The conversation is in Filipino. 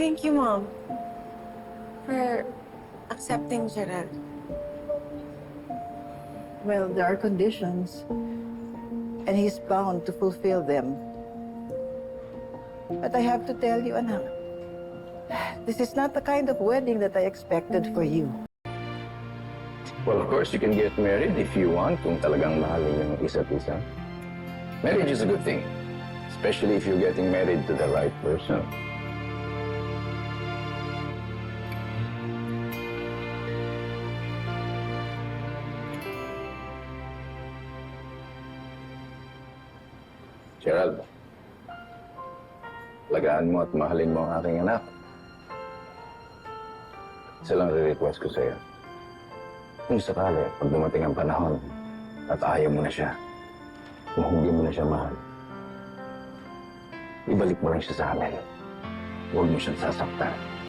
Thank you, Mom, for accepting Gerald. Well, there are conditions, and he's bound to fulfill them. But I have to tell you, anak, this is not the kind of wedding that I expected for you. Well, of course, you can get married if you want, kung talagang mahalin yung isa't isa. Marriage is a good thing, especially if you're getting married to the right person. Gerald, lagaan mo at mahalin mo ang aking anak. Isa lang re-request ko sa'yo. Kung sakali, pag dumating ang panahon at ayaw mo na siya, kung mo na siya mahal, ibalik mo lang siya sa amin. Huwag mo siyang sasaktan.